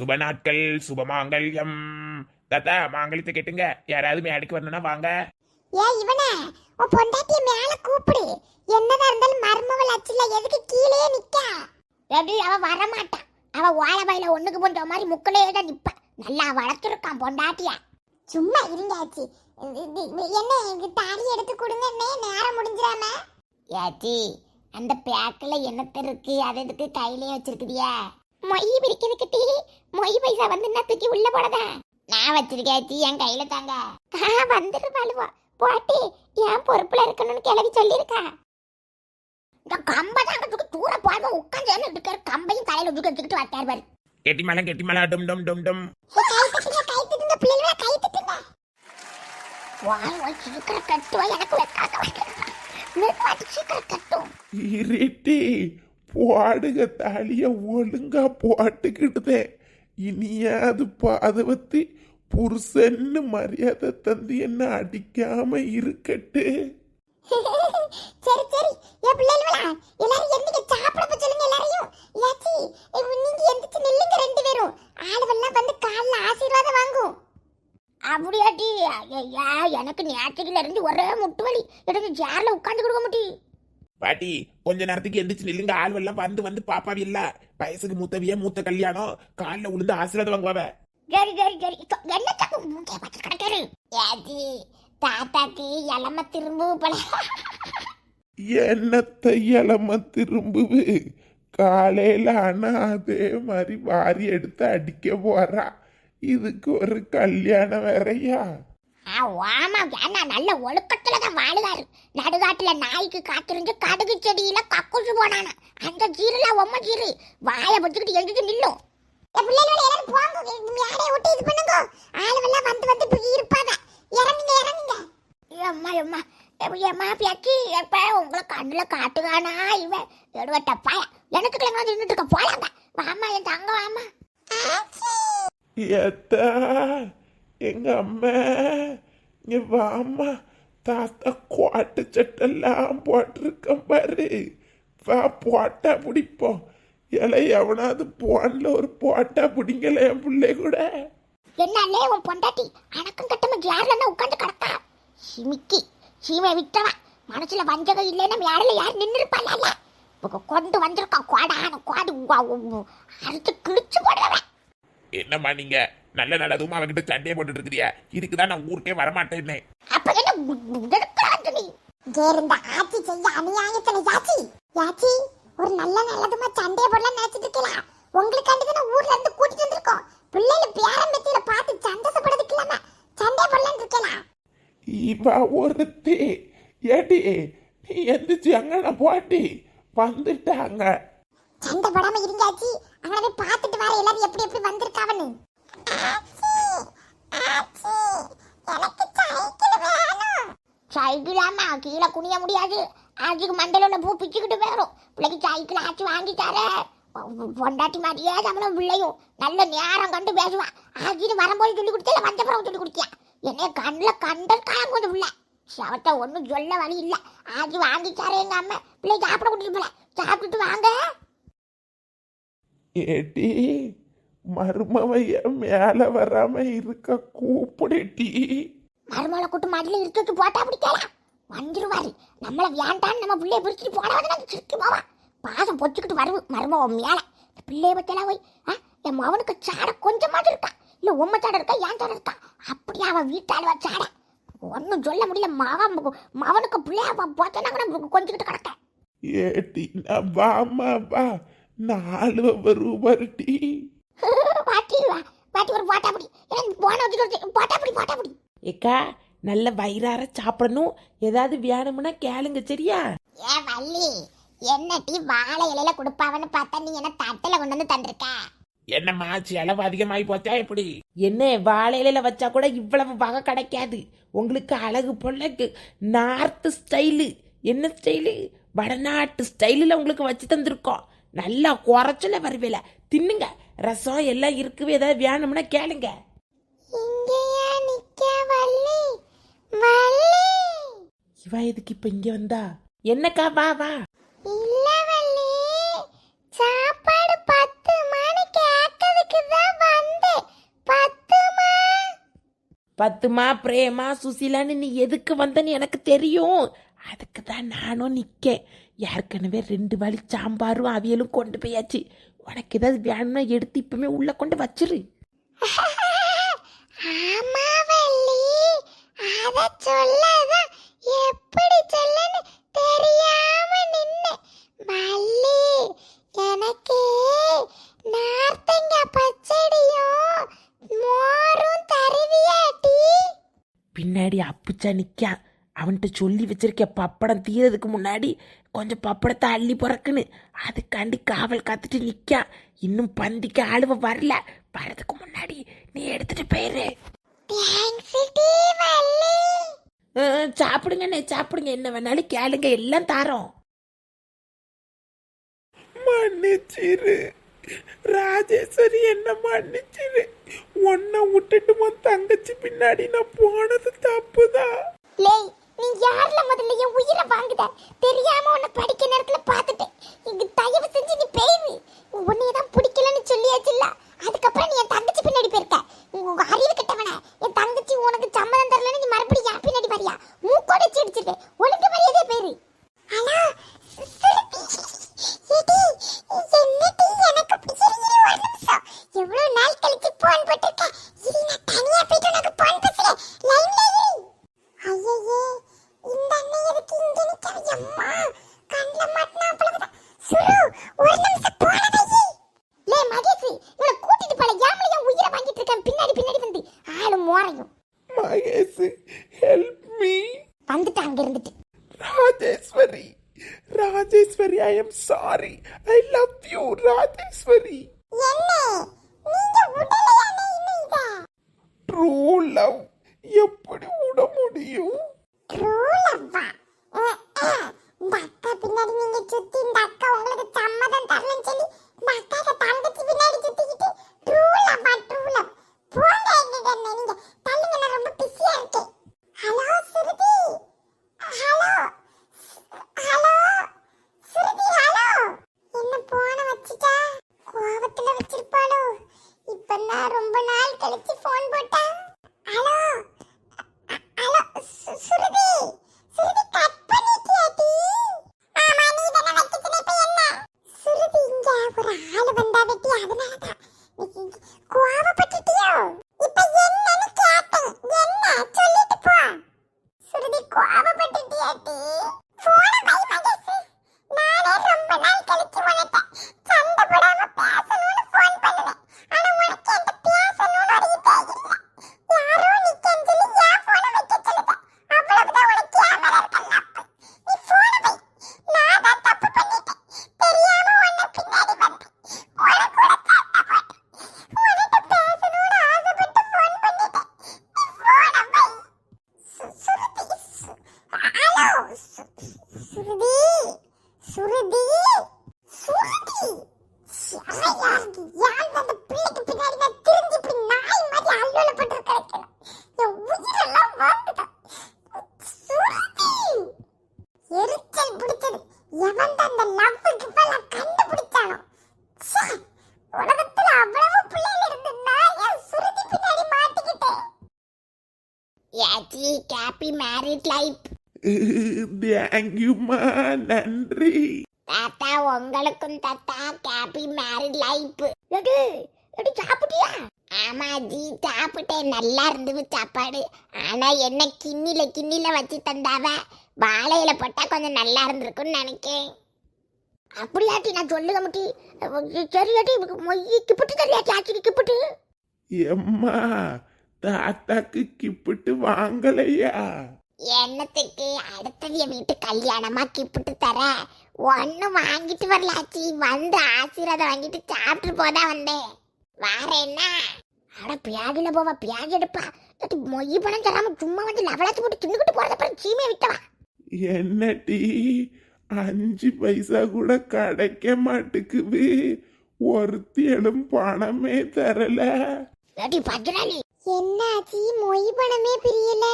சுப நாட்கள் சுபமாங்கல்யம். தாத்தா மாங்கல்யத்தை கேட்டுங்க. யாராவது மேடைக்கு வரணும்னா வாங்க. ஏ இவனே உன் பொண்டாட்டிய மேல கூப்பிடு. என்னதான் இருந்தாலும் மர்மவள் அச்சுல எதுக்கு கீழே நிக்கா? ரவி அவ வர மாட்டான் அவ ஓலபையில ஒண்ணுக்கு போன்ற மாதிரி முக்கலையே தான் நிப்ப. நல்லா வளர்த்துருக்கான் பொண்டாட்டியா. சும்மா இருங்காச்சு என்ன எனக்கு தாலி எடுத்து கொடுங்கன்னே நேரம் முடிஞ்சிடாம? ஏச்சி அந்த பேக்கில் என்னத்த இருக்கு? அது எதுக்கு கையிலே வச்சிருக்குதியா மொய் பிரிக்கிறதுக்கு மொய் பைசா வந்து என்ன தூக்கி உள்ள போடதா நான் வச்சிருக்கேன் டீ என் கையில தாங்க. வந்துரு பாலுவா போட்டி என் பொறுப்புல இருக்கணும்னு கிளவி சொல்லியிருக்கா. இந்த கம்பை தாங்க தூக்கி தூர போகாம உட்காந்து இருக்கிற கம்பையும் தலையில தூக்கி வச்சுக்கிட்டு வட்டார் பாரு. கெட்டி மலை கெட்டி மலை டும் டும் டும் டும். சீக்கிரம் கட்டுவா எனக்கு வைக்காத சீக்கிரம் கட்டும். இருட்டி போடுக தாலிய ஒழுங்கா போட்டுக்கிட்டுதே. இனியாவது பாதவத்தி புருஷன்னு மரியாதை தந்து என்ன அடிக்காம இருக்கட்டு? சரி சரி. என் பிள்ளைகளா? எல்லாரும் எந்திரிக்க சாப்பிட போய் சொல்லுங்க எல்லாரையும். ஏச்சி நீங்க எந்திரிச்சு நில்லுங்க ரெண்டு பேரும். ஆளுவெல்லாம் வந்து கால்ல ஆசீர்வாதம் வாங்கும். அப்படியாட்டி? எனக்கு நேற்றுல இருந்து ஒரே முட்டு வலி எனக்கு சேர்ல உட்காந்து கொடுக்க முடியும் பாட்டி கொஞ்ச நேரத்துக்கு எந்திரிச்சு நில்லுங்க. ஆள் எல்லாம் வந்து வந்து பாப்பாவி இல்ல. வயசுக்கு மூத்தவிய மூத்த கல்யாணம். காலில் விழுந்து ஆசீர்வாதம் வாங்குவாவ. சரி சரி சரி இப்போ என்ன தப்பு? மூட்டை பார்த்து கிடக்காரு தாத்தாக்கு இளம திரும்ப போல. என்னத்தை இளம திரும்புவு காலையில ஆனா அதே மாதிரி வாரி எடுத்து அடிக்க போறா. இதுக்கு ஒரு கல்யாணம் வேறயா? ஆமா வாமா ஏன்னா நல்ல ஒழுக்கத்துல தான் வாழுகாரு நடுகாட்டுல நாய்க்கு காத்திருந்து கடுகு செடியில கக்குசு போனானா. அந்த ஜீருல ஒம்ம ஜீரு. வாய வச்சுக்கிட்டு எங்கிட்டு நில்லும். பிள்ளைகளோட எல்லாரும் போங்க யாரைய விட்டு இது பண்ணுங்க. ஆளுவெல்லாம் வந்து வந்து இப்படி இருப்பாங்க. இறங்குங்க இறங்குங்க. அம்மா அம்மா ஏம்மா பியாச்சி எப்ப உங்களை கண்ணில் காட்டுவானா இவன். எடுவட்டப்பா எனக்கு கிளம்பி வந்து நின்றுட்டு இருக்க. போலாங்க. வாமா என் தங்க வாமா ஏத்தா. எங்க அம்மா இங்க வாம்மா. தாத்தா கோட்டு சட்டெல்லாம் போட்டிருக்கேன் பாரு. வா போட்டா பிடிப்போம். இலை எவனாவது போன்ல ஒரு போட்டா பிடிங்கல என் பிள்ளை கூட. என்னாலே உன் பொண்டாட்டி அடக்கம் கட்டம யாருல உட்காந்து கிடக்கா சிமிக்கி சீமை விட்டவன் மனசுல வஞ்சகம் இல்லைன்னா யாரில் யார் நின்று இருப்பாள் கொண்டு வந்திருக்கான் உ- உ- அறுத்து கிழிச்சு போடுறவன். என்னம்மா நீங்க? நல்ல நல்லதுமா அவகிட்ட சண்டையை போட்டுட்டு இருக்கிறியா இதுக்குதான் நான் ஊருக்கே வரமாட்டேன்னே. இருந்த ஆட்சி செய்ய அநியாயத்துல யாச்சி? யாச்சி ஒரு நல்ல நல்லதுமா சண்டைய போடலாம் நினைச்சிட்டு இருக்கலாம் உங்களுக்காண்டி தானே ஊர்ல இருந்து கூட்டிட்டு வந்திருக்கோம். பிள்ளைல பேரம் பத்தியில பார்த்து சந்தோஷப்படுறதுக்கு இல்லாம சண்டை போடலாம் இருக்கலாம் இவ ஒருத்தி. ஏடி நீ எந்திரிச்சு அங்கன போட்டி. வந்துட்டாங்க. சண்டை போடாம இருந்தாச்சு அங்க போய் பார்த்துட்டு வர எல்லாரும் எப்படி எப்படி வந்திருக்காவன்னு. சைக்கிள் ஆமா கீழே குனிய முடியாது. ஆச்சுக்கு மண்டல உள்ள பூ பிச்சுக்கிட்டு போயிடும் பிள்ளைக்கு சைக்கிள் ஆச்சு வாங்கி தர. பொண்டாட்டி மாதிரியே நம்மளும் பிள்ளையும். நல்ல நேரம் கண்டு பேசுவான் ஆச்சின்னு வரும்போது சொல்லி கொடுத்தல வந்தப்புறம் சொல்லி கொடுத்தியா என்னைய கண்ணில் கண்டிருக்காங்க கொஞ்சம் பிள்ளை சவத்தை ஒன்றும் சொல்ல வழி இல்லை. ஆச்சு வாங்கி தரேங்க அம்மா பிள்ளை சாப்பிட கொடுத்துட்டு போல. சாப்பிட்டுட்டு வாங்க. ஏட்டி மருமவைய மேல வராம இருக்க கூப்பிடுட்டி மருமலை கூட்டு மாடியில் இருக்க போட்டா பிடிக்கலாம் வந்துருவாரு. நம்மள வேண்டான்னு நம்ம பிள்ளைய பிடிச்சிட்டு நாங்கள் சிரிக்கு போவான் பாசம் பொச்சுக்கிட்டு வருவு மருமவன் மேல. பிள்ளைய பத்தியெல்லாம் போய் ஆ என் மவனுக்கு சாடை கொஞ்சமாவது இருக்கா? இல்ல உம்ம சாடை இருக்கா? ஏன் சாடை இருக்கா? அப்படியே அவன் வீட்டாளுவ சாடை. ஒன்றும் சொல்ல முடியல. மகன் மவனுக்கு பிள்ளைய போத்தனா கூட கொஞ்சிக்கிட்டு கிடக்க. ஏடி நான் வாமா வா. நாலு வரும் வருட்டி பாட்டி வா பாட்டி ஒரு போட்டா பிடி எனக்கு போன வச்சுட்டு போட்டா பிடி போட்டா பிடி ஏக்கா நல்ல வயிறார சாப்பிடணும். ஏதாவது வேணும்னா கேளுங்க சரியா? ஏ வள்ளி என்ன டீ வாழை இலையில கொடுப்பாவன்னு பார்த்தா நீ என்ன தட்டில கொண்டு வந்து தந்திருக்க? என்னம்மா செலவு அதிகமாகி போச்சா எப்படி என்ன வாழை இலையில வச்சா கூட இவ்வளவு வகை கிடைக்காது. உங்களுக்கு அழகு போல நார்த் ஸ்டைலு. என்ன ஸ்டைலு? வடநாட்டு ஸ்டைலில் உங்களுக்கு வச்சு தந்திருக்கோம். நல்லா குறைச்சல வருவேல தின்னுங்க. ரசம் எல்லாம் இருக்குது ஏதாவது வேணும்னா கேளுங்க. இவா எதுக்கு இப்ப இங்க வந்தா? என்னக்கா வா வா. இல்ல வள்ளி சாப்பாடு பத்து மணி கேட்கறதுக்கு தான் வந்து பத்துமா? பத்துமா பிரேமா சுசிலான்னு நீ எதுக்கு வந்தன்னு எனக்கு தெரியும். அதுக்கு தான் நானும் நிற்கேன் ஏற்கனவே ரெண்டு வழி சாம்பாரும் அவியலும் கொண்டு போயாச்சு. உனக்கு ஏதாவது வேணும்னா எடுத்து இப்பவுமே உள்ள கொண்டு வச்சிரு. பின்னாடி அப்புச்சா நிற்கான் அவன்கிட்ட சொல்லி வச்சிருக்க பப்படம் தீரதுக்கு முன்னாடி கொஞ்சம் பப்படத்தை அள்ளி பிறக்குன்னு. அதுக்காண்டி காவல் காத்துட்டு நிற்கான் இன்னும் பந்திக்கு ஆளுவ வரல. வரதுக்கு முன்னாடி நீ எடுத்துட்டு போயிரு. சாப்பிடுங்கண்ணே சாப்பிடுங்க. என்ன வேணாலும் கேளுங்க. எல்லாம் தாரோம். மன்னிச்சிரு. ராஜேஸ்வரி என்ன மன்னிச்சிரு. உன்னை விட்டுட்டு உன் தங்கச்சி பின்னாடி நான் போனது தப்புதான். லேய் நீ யாரில் முதல்ல என் உயிரை வாங்குத? தெரியாம உன்னை படிக்க நேரத்துல பார்த்துட்டேன். இங்க தயவு செஞ்சு நீ பேரு உன்னைய தான் பிடிக்கலன்னு சொல்லி அதுக்கப்புறம் நீ என் தங்கச்சி பின்னாடி போயிருக்க உங்க அறிவு கெட்டவன என் தங்கச்சி உனக்கு சம்மதம் தரலன்னு நீ மறுபடியும் என் பின்னாடி வரியா மூக்கோட சிடிச்சிட்டு ஒழுங்கு மரியாதையே பேரு ஹலோ எவ்வளவு நாள் கழிச்சு போன் போட்டிருக்க இரு நான் தனியா போயிட்டு உனக்கு போன் பேசுறேன் லைன்ல இரு ஐயையே இந்த அண்ணன் எதுக்கு இங்க நிக்க அம்மா கண்ணுல மாட்டினா அவ்வளவுதான் சுரு ஒரு நிமிஷம் போனதையே லே மகேஷ் இவனை கூட்டிட்டு போல ஏமல என் உயிரை வாங்கிட்டு இருக்கேன் பின்னாடி பின்னாடி வந்து ஆளு மோரையும் மகேஷ் ஹெல்ப் மீ வந்துட்டு அங்க இருந்துட்டு Rajeshwari Rajeshwari I am sorry I love you Rajeshwari என்ன நீங்க உடலையா இன்னும் இத ட்ரூ லவ் எப்படி விட முடியும் ட்ரூலப்பா இந்த அக்கா பின்னாடி நீங்க சுத்தி இந்த அக்கா உங்களுக்கு சம்மதம் தரலன்னு சொல்லி இந்த அக்கா தங்கச்சி பின்னாடி சுத்திக்கிட்டு ட்ரூலப்பா ட்ரூலப் போங்க எங்க கண்ணே நீங்க தள்ளுங்க நான் ரொம்ப பிஸியா இருக்கேன் hello Shruti hello hello Shruti hello என்ன போன வச்சுட்டா கோவத்துல வச்சிருப்பாளோ இப்ப நான் ரொம்ப நாள் கழிச்சு ஃபோன் போட்டா ஹலோ ஹலோ சு- சுருதி சுருதி கட் பண்ணிட்டியாடி ஆமா நீ தான வைக்கிட்டே இப்ப என்ன சுருதி இங்க ஒரு சுருதி சுருதி சுருதி. யாருக்கு யார் அந்த பிள்ளைக்கு பின்னாடி நான் திரும்பி இப்படி நாய் மாதிரி அல்லோல போட்டு என் உயிரெல்லாம் வாங்குதா சுருதி. எரிச்சல் பிடிச்சது. எவன் தான் அந்த லவ்வுக்கு கண்டுபிடிச்சானோ? உலகத்துல அவ்வளவு பிள்ளைகள் இருந்து நான் என் சுருதி பின்னாடி மாட்டிக்கிட்டேன்? யாச்சி ஹாப்பி மேரிட் லைஃப் தேங்க்யூமா நன்றி தாத்தா உங்களுக்கும் தாத்தா ஹாப்பி மேரிட் லைஃப் எடு எடு சாப்பிட்டியா ஆமா ஜி சாப்பிட்டேன் நல்லா இருந்தது சாப்பாடு ஆனா என்ன கிண்ணில கிண்ணில வச்சு தந்தாவ வாழையில போட்டா கொஞ்சம் நல்லா இருந்திருக்கும்னு நினைக்கேன் அப்படியாட்டி நான் சொல்லுக முட்டி சரியாட்டி மொய்யி கிப்பிட்டு தெரியாட்டி ஆச்சி கிப்பிட்டு எம்மா தாத்தாக்கு கிப்பிட்டு வாங்கலையா என்னத்துக்கு அடுத்தது என் வீட்டு கல்யாணமா கிப்பிட்டு தர? ஒன்னும் வாங்கிட்டு வரல ஆச்சி வந்து ஆசீர்வாதம் வாங்கிட்டு சாப்பிட்டு போதான் வந்தேன். வார என்ன? அட பியாகில போவா பியாகி எடுப்பா. மொய் பணம் தராம சும்மா வந்து லவலாச்சு போட்டு தின்னுக்கிட்டு போறத அப்புறம் சீமையை விட்டவா? என்ன டீ அஞ்சு பைசா கூட கிடைக்க மாட்டுக்குது. ஒருத்தியலும் பணமே தரல. என்ன ஆச்சி? மொய் பணமே பிரியல.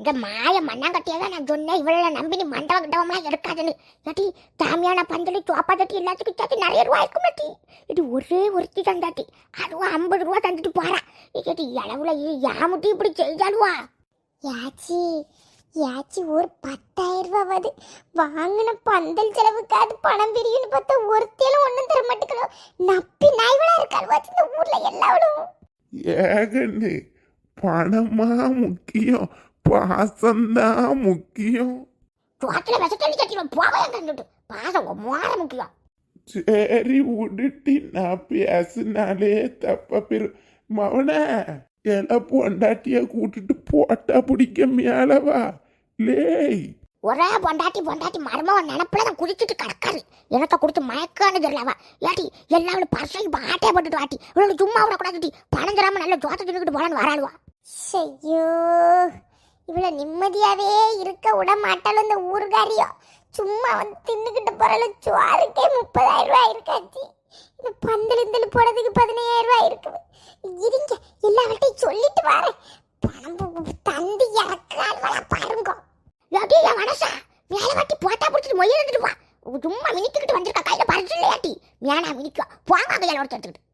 இந்த மாய மண்ணாங்கட்டியா தான் நான் சொன்னேன். இவ்வளோ நம்பி நீ மண்டவ கிட்டவம்லாம் இருக்காதுன்னு ஏட்டி தாமியான பந்தலி சோப்பா தட்டி எல்லாத்துக்கும் சேர்த்து நிறைய ரூபா இருக்கும் மாட்டி இது ஒரே ஒருத்தி தந்தாட்டி. அதுவும் ஐம்பது ரூபா தந்துட்டு போறா. ஏட்டி அளவுல யாமுட்டி இப்படி செய்தாலுவா யாச்சி யாச்சி ஒரு பத்தாயிரம் ரூபாவது வருது வாங்கின பந்தல் செலவுக்காது பணம் பிரியும்னு பார்த்தா ஒருத்தையிலும் ஒன்றும் தர மாட்டேங்கிறோம் நப்பி நாய்வளா இருக்காள் வாச்சி இந்த ஊரில் எல்லாவளும். ஏகன்னு பணமா முக்கியம். பாசம்தான் முக்கியம். சோத்துல விச தண்ணி கட்டிடுவோம் போவையா கண்டுட்டு பாசம் மோர முக்கியம். சரி விடுட்டி நான் பேசினாலே தப்ப பெரு. மவன எல்லாம் பொண்டாட்டிய கூட்டிட்டு போட்டா பிடிக்க மேலவா? லேய். ஒரே பொண்டாட்டி பொண்டாட்டி மருமவன் நினப்புல தான் குடிச்சிட்டு கிடக்காரு எனக்கு கொடுத்து மயக்கான்னு தெரியலவா? ஏட்டி எல்லாரும் பர்சை பாட்டே போட்டுட்டு வாட்டி. இவளோட சும்மா விடக்கூடாது பணம் தராம நல்ல ஜோத்த தின்னுக்கிட்டு போலான்னு வராளுவா. ஐயோ இவ்வளோ நிம்மதியாகவே இருக்க விட மாட்டாலும் இந்த ஊர்காரியோ சும்மா வந்து தின்னுக்கிட்டு போறால சோறுக்கே முப்பதாயிரம் ரூபா இருக்காச்சு. இந்த பந்தல் இந்தல் போடுறதுக்கு பதினையாயிரம் ரூபா இருக்குது. இருங்க எல்லாவற்றையும் சொல்லிட்டு வரேன். பணம் தந்தி தந்து இறக்கால் பாருங்க. யாட்டி என் மனசா? வேலை வாட்டி போட்டா பிடிச்சிட்டு மொய் எடுத்துட்டு வா சும்மா மினிக்கிட்டு வந்திருக்கா. கையில் பறிச்சு இல்லையாட்டி? வேணா மினிக்கா போங்க கையில ஒருத்தர் எடுத்துக்கிட்டு.